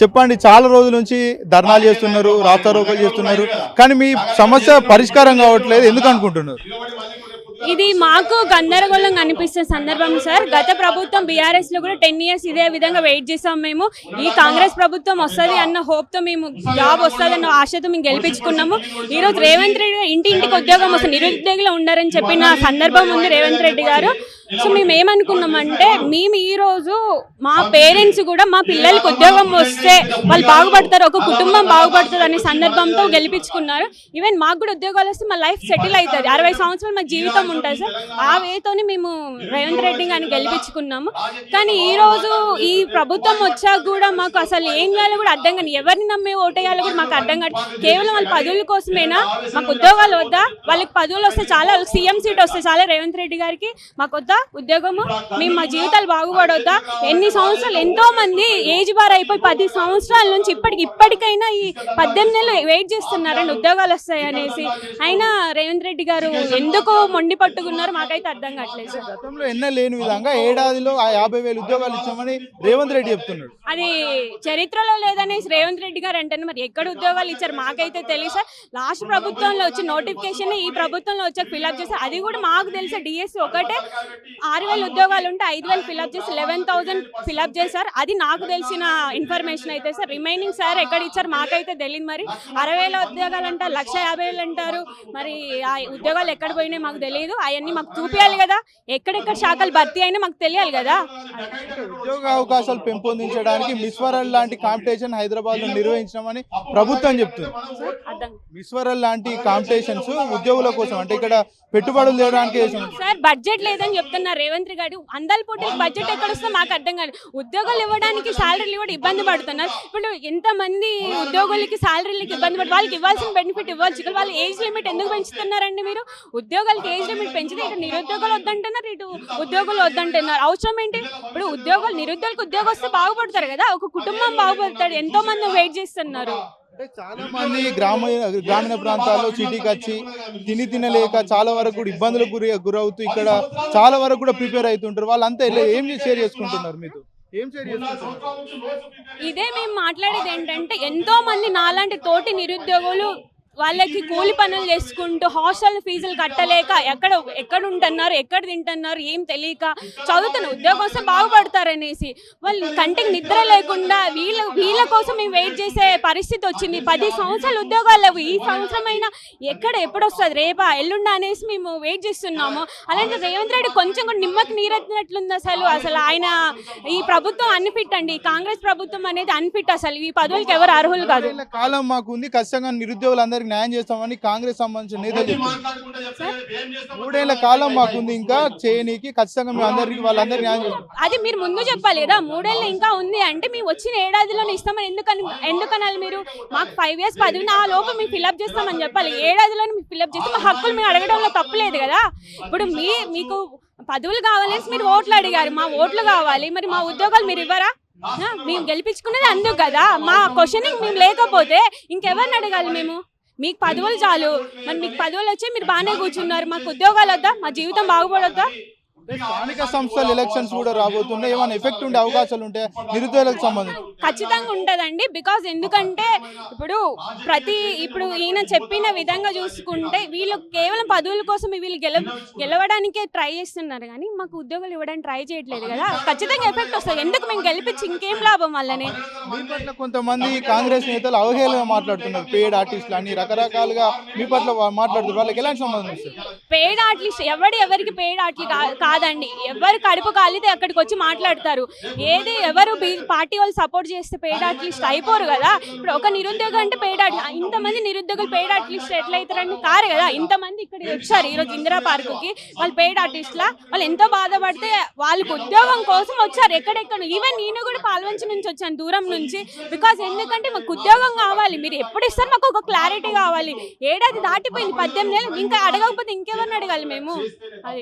చెప్పండి చాలా రోజుల నుంచి ధర్నాలు చేస్తున్నారు రాస్తారోకలు చేస్తున్నారు కానీ మీ సమస్య పరిష్కారం కావట్లేదు ఎందుకు అనుకుంటున్నారు? ఇది మాకు గందరగోళం కనిపిస్తున్న సందర్భం సార్. గత ప్రభుత్వం బీఆర్ఎస్లో కూడా టెన్ ఇయర్స్ ఇదే విధంగా వెయిట్ చేసాం మేము. ఈ కాంగ్రెస్ ప్రభుత్వం వస్తుంది అన్న హోప్తో మేము జాబ్ వస్తుంది అన్న ఆశతో మేము గెలిపించుకున్నాము. ఈ రోజు రేవంత్ రెడ్డి ఇంటి ఇంటికి ఉద్యోగం వస్తుంది నిరుద్యోగులు ఉండరని చెప్పిన సందర్భం ఉంది రేవంత్ రెడ్డి గారు. సో మేము ఏమనుకున్నామంటే మేము ఈ రోజు మా పేరెంట్స్ కూడా మా పిల్లలకి ఉద్యోగం వస్తే వాళ్ళు బాగుపడతారు ఒక కుటుంబం బాగుపడుతుంది అనే సందర్భంతో గెలిపించుకున్నారు. ఈవెన్ మాకు కూడా ఉద్యోగాలు వస్తే మా లైఫ్ సెటిల్ అవుతుంది. అరవై సంవత్సరాలు మా జీవితం ఉంటుంది సార్. ఆ వేతోనే మేము రేవంత్ రెడ్డి గారిని గెలిపించుకున్నాము. కానీ ఈ రోజు ఈ ప్రభుత్వం వచ్చాక కూడా మాకు అసలు ఏం చేయాలో కూడా అర్థం కానీ ఎవరిని నమ్మే ఓటేయాలో కూడా మాకు అర్థం కాదు. కేవలం వాళ్ళ పదవుల కోసమేనా? మాకు ఉద్యోగాలు వద్దా? వాళ్ళకి పదవులు వస్తే చాలా సీఎం సీట్ వస్తే చాలా రేవంత్ రెడ్డి గారికి మాకు వద్దా? ఉద్యోగము? మేము మా జీవితాలు బాగుపడొద్దా? ఎన్ని సంవత్సరాలు? ఎంతో మంది ఏజ్ బార్ అయిపోయి పది సంవత్సరాల నుంచి ఇప్పటికి ఇప్పటికైనా ఈ పద్దెనిమిది నెలలు వెయిట్ చేస్తున్నారండి ఉద్యోగాలు వస్తాయి అనేసి. అయినా రేవంత్ రెడ్డి గారు ఎందుకు మొండి పట్టుకున్నారు మాకైతే అర్థం కావట్లేదు సార్. గతంలో ఎన్న లేని విధంగా ఏడాదిలో ఆ యాభై వేలు ఉద్యోగాలు ఇచ్చామని రేవంత్ రెడ్డి చెప్తున్నాడు. అది చరిత్రలో లేదనేసి రేవంత్ రెడ్డి గారు అంటే మరి ఎక్కడ ఉద్యోగాలు ఇచ్చారు మాకైతే తెలియదు సార్. లాస్ట్ ప్రభుత్వంలో వచ్చి నోటిఫికేషన్ ఈ ప్రభుత్వంలో వచ్చాక ఫిల్అప్ చేశారు అది కూడా మాకు తెలిసే డిఎస్సి ఒకటే. ఆరు వేల ఉద్యోగాలు ఉంటే ఐదు వేలు ఫిల్అప్ చేసి లెవెన్ థౌసండ్ ఫిల్అప్ చేశారు. అది నాకు తెలిసిన ఇన్ఫర్మేషన్ అయితే సార్ రిమైనింగ్ సార్ ఎక్కడ ఇచ్చారు మాకైతే తెలియదు మరి. అరవై వేల ఉద్యోగాలు అంటారు లక్ష యాభై వేలు అంటారు. మరి ఆ ఉద్యోగాలు ఎక్కడ పోయినాయి మాకు తెలియదు అవన్నీ మాకు చూపించాలి కదా. ఎక్కడెక్కడ శాఖలు భర్తీ అయినా మాకు తెలియాలి కదా. ఉద్యోగ అవకాశాలు పెంపొందించడానికి మిస్ వరల్డ్ లాంటి కాంపిటీషన్ హైదరాబాద్లో నిర్వహించమని ప్రభుత్వం చెప్తుంది. అర్థం మిస్ వరల్డ్ లాంటి కాంపిటీషన్స్ ఉద్యోగుల కోసం అంటే ఇక్కడ పెట్టుబడులు తేయడానికి చేసిన సార్ బడ్జెట్ లేదని చెప్తున్నారు రేవంత్ గారు అందాల పోటీ బడ్జెట్ ఎక్కడ వస్తుందో మాకు అర్థం కాదు. ఉద్యోగాలు ఇవ్వడానికి శాలరీలు కూడా ఇబ్బంది పడుతున్నారు. ఇప్పుడు ఎంతమంది ఉద్యోగులకి శాలరీలకి ఇబ్బంది పడి వాళ్ళకి ఇవ్వాల్సిన బెనిఫిట్ ఇవ్వచ్చు వాళ్ళు ఏజ్ లిమిట్ ఎందుకు పెంచుతున్నారండి మీరు? ఉద్యోగాలకి ఏజ్ లిమిట్ పెంచితే ఇటు నిరుద్యోగాలు వద్దంటున్నారు ఇటు ఉద్యోగులు వద్దంటున్నారు. అవసరం ఏంటి? ఇప్పుడు ఉద్యోగాలు నిరుద్యోగులకు ఉద్యోగం వస్తే బాగుపడతారు కదా. ఒక కుటుంబం బాగుపడతాడు. ఎంతో మంది వెయిట్ చేస్తున్నారు. అంటే చాలా మంది గ్రామ గ్రామీణ ప్రాంతాల్లో సిటీకి వచ్చి తిని తినలేక చాలా వరకు కూడా ఇబ్బందులకు గురి గురవుతూ ఇక్కడ చాలా వరకు కూడా ప్రిపేర్ అవుతుంటారు. వాళ్ళంతా ఏం షేర్ చేసుకుంటున్నారు మీతో? ఏం షేర్ చేసుకుంటున్నారు? ఇదే మేము మాట్లాడేది ఏంటంటే ఎంతో మంది నాలాంటి తోటి నిరుద్యోగులు వాళ్ళకి కూలి పనులు చేసుకుంటూ హాస్టల్ ఫీజులు కట్టలేక ఎక్కడ ఎక్కడ ఉంటున్నారు ఎక్కడ తింటున్నారు ఏం తెలియక చదువుతున్న ఉద్యోగం వస్తే బాగుపడతారనేసి వాళ్ళు కంటికి నిద్ర లేకుండా వీళ్ళ వీళ్ళ కోసం మేము వెయిట్ చేసే పరిస్థితి వచ్చింది. పది సంవత్సరాలు ఉద్యోగాలు లేవు. ఈ సంవత్సరం అయినా ఎక్కడ ఎప్పుడు వస్తుంది రేపా? ఎల్లుండా అనేసి మేము వెయిట్ చేస్తున్నాము. అలాంటి రేవంత్ రెడ్డి కొంచెం కూడా నిమ్మకి నీరెత్తినట్లుంది అసలు. అసలు ఆయన ఈ ప్రభుత్వం అన్ఫిట్ అండి కాంగ్రెస్ ప్రభుత్వం అనేది అన్ఫిట్ అసలు. ఈ పదవులకి ఎవరు అర్హులు కాదు. కాలం మాకు ఉంది. ఖచ్చితంగా నిరుద్యోగులందరికీ న్యాయం చేస్తామని కాంగ్రెస్ సంబంధించిన నేతలు మూడేళ్ళ కాలం మాకుంది ఇంకా చేయనీకి ఖచ్చితంగా మేము అందరికి వాళ్ళందరికీ న్యాయం చేస్తాం అది మీరు ముందు చెప్పాలి కదా మూడేళ్ళు ఇంకా ఉంది అంటే మేము వచ్చిన ఏడాదిలోనే ఇస్తామని ఎందుకని ఎందుకనాలి మీరు? మాకు ఫైవ్ ఇయర్స్ పది ఆ లోపు మేము ఫిల్అప్ చేస్తామని చెప్పాలి. ఏడాదిలోనే మీకు ఫిల్అప్ చేస్తే మా హక్కులు మేము అడగడంలో తప్పులేదు కదా. ఇప్పుడు మీ మీకు పదవులు కావాలని మీరు ఓట్లు అడిగారు. మా ఓట్లు కావాలి. మరి మా ఉద్యోగాలు మీరు ఇవ్వరా? మేము గెలిపించుకున్నది అందుకు కదా. మా క్వశ్చనింగ్ మేము లేకపోతే ఇంకెవరిని అడగాలి మేము? మీకు పదవులు చాలు. మరి మీకు పదవులు వచ్చి మీరు బాగానే కూర్చున్నారు. మాకు ఉద్యోగాలు వద్దా? మా జీవితం బాగుపడొద్దా? స్థానిక సంస్థల ఎలక్షన్స్ కూడా రాబోతున్నాయి. ఏమైనా ఎఫెక్ట్ ఉండే అవకాశాలు ఉంటాయి నిరుద్యోగులకు సంబంధించి. ఖచ్చితంగా ఉంటదండి. బికాజ్ ఎందుకంటే ఇప్పుడు ప్రతి ఇప్పుడు ఈయన చెప్పిన విధంగా చూసుకుంటే వీళ్ళు కేవలం పదవుల కోసం వీళ్ళు గెల గెలవడానికే ట్రై చేస్తున్నారు. కానీ మాకు ఉద్యోగాలు ఇవ్వడానికి ట్రై చేయట్లేదు కదా. ఖచ్చితంగా ఎఫెక్ట్ వస్తుంది. ఎందుకు మేము గెలిపించి ఇంకేం లాభం వల్లనే? మీ పట్ల కొంతమంది కాంగ్రెస్ నేతలు అవహేళనగా మాట్లాడుతున్నారు. పేడ్ ఆర్టిస్టులు అని రకరకాలుగా మీ పట్ల మాట్లాడుతున్నారు. వాళ్ళకి ఎలాంటి సంబంధం పేడ్ ఆర్టిస్ట్ ఎవడు ఎవరికి పేడ్ ఆర్ట్లు కాదండి. ఎవరు కడుపు కాలితే అక్కడికి వచ్చి మాట్లాడతారు. ఏది ఎవరు పార్టీ వాళ్ళు సపోర్ట్ చేస్తే పేడ్ అట్లీస్ట్ అయిపోరు కదా. ఇప్పుడు ఒక నిరుద్యోగం అంటే పేడ్ ఇంతమంది నిరుద్యోగులు పేడ్ అట్లీస్ట్ ఎట్లయితారని కారు కదా. ఇంతమంది ఇక్కడ వచ్చారు ఈరోజు ఇందిరా పార్కుకి. వాళ్ళు పేడ్ ఆర్టిస్ట్లా. వాళ్ళు ఎంతో బాధపడితే వాళ్ళకి ఉద్యోగం కోసం వచ్చారు ఎక్కడెక్కడ. ఈవెన్ నేను కూడా పాల్వంచి నుంచి వచ్చాను దూరం నుంచి. బికాజ్ ఎందుకంటే మాకు ఉద్యోగం కావాలి. మీరు ఎప్పుడు ఇస్తారు? మాకు ఒక క్లారిటీ కావాలి. ఏడాది దాటిపోయింది. పద్దెనిమిది నెలలు ఇంకా అడగకపోతే ఇంకెవరిని అడగాలి మేము? అది.